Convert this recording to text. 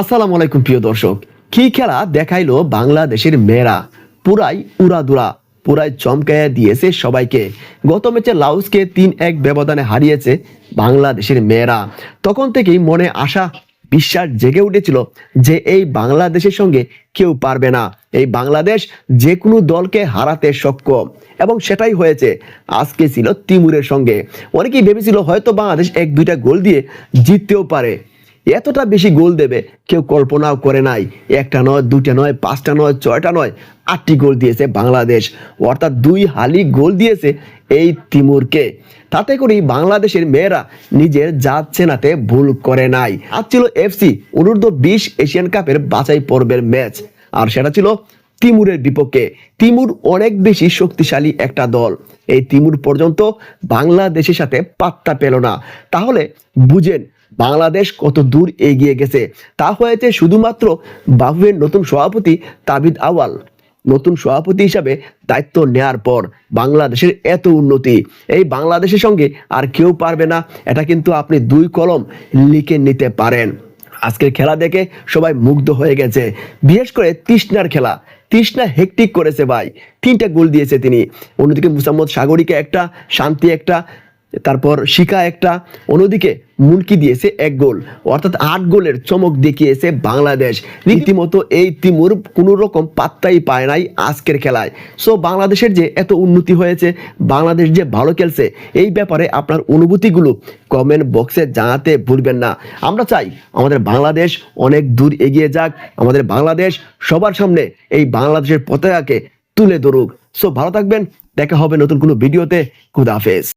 আসসালামু আলাইকুম, প্রিয় দর্শক। কি খেলা দেখাইলো বাংলাদেশের মেয়েরা? পুরাই উড়াদুরা, পুরাই চমকাইয়া দিয়েছে সবাইকে। গত ম্যাচে লাউসকে তিন এক ব্যবধানে হারিয়েছে বাংলাদেশের মেয়েরা। তখন থেকেই মনে আশা, বিশ্বাস জেগে উঠেছিল যে এই বাংলাদেশের সঙ্গে কেউ পারবে না। এই বাংলাদেশ যে কোনো দলকে হারাতে সক্ষম। এবং সেটাই হয়েছে। আজকে ছিল তিমুরের সঙ্গে। অনেকেই ভেবেছিল হয়তো বাংলাদেশ এক দুইটা গোল দিয়ে জিততেও পারে। এতটা বেশি গোল দেবে, কেউ কল্পনাও করে নাই। একটা নয় দুটা নয়, পাঁচটা নয়, ছয়টা নয়, আটটি গোল দিয়েছে বাংলাদেশ। অর্থাৎ দুই হালি গোল দিয়েছে এই তিমুরকে। তাতে করেই বাংলাদেশের মেয়েরা নিজের জাত চেনাতে ভুল করে নাই। আজ ছিল এফসি, অনূর্ধ্ব বিশ এশিয়ান কাপের বাছাই পর্বের ম্যাচ। আর সেটা ছিল তিমুরের বিপক্ষে। তিমুর অনেক বেশি শক্তিশালী একটা দল। এই তিমুর পর্যন্ত বাংলাদেশের সাথে পাত্তা পেল না। তাহলে বুঝেন বাংলাদেশ কত দূর এগিয়ে গেছে? তা হয়েছে শুধুমাত্র বাহুয়ের নতুন সভাপতি তাবিদ আওয়াল নতুন সভাপতি হিসাবে দায়িত্ব নেয়ার পর বাংলাদেশের এত উন্নতি। এই বাংলাদেশের সঙ্গে আর কেউ পারবে না, এটা কিন্তু আপনি দুই কলম লিখে নিতে পারেন। আজকের খেলা দেখে সবাই মুগ্ধ হয়ে গেছে। বিশেষ করে তৃষ্ণার খেলা। তৃষ্ণা হেকটিক করেছে ভাই। তিনটা গোল দিয়েছে তিনি। অন্যদিকে মুসাম্মদ সাগরিকা একটা, শান্তি একটা তারপর শিকা একটা অন্যদিকে মুলকি দিয়েছে এক গোল। অর্থাৎ আট গোলের চমক দেখিয়েছে বাংলাদেশ। রীতিমতো এই তিমুর কোনো রকম পাত্তাই পায় নাই আজকের খেলায়। সো বাংলাদেশের যে এত উন্নতি হয়েছে, বাংলাদেশ যে ভালো খেলছে, এই ব্যাপারে আপনার অনুভূতিগুলো কমেন্ট বক্সে জানাতে ভুলবেন না। আমরা চাই আমাদের বাংলাদেশ অনেক দূর এগিয়ে যাক। আমাদের বাংলাদেশ সবার সামনে এই বাংলাদেশের পতাকাকে তুলে ধরুক। সো ভালো থাকবেন। দেখা হবে নতুন কোনো ভিডিওতে। খুদাহাফেজ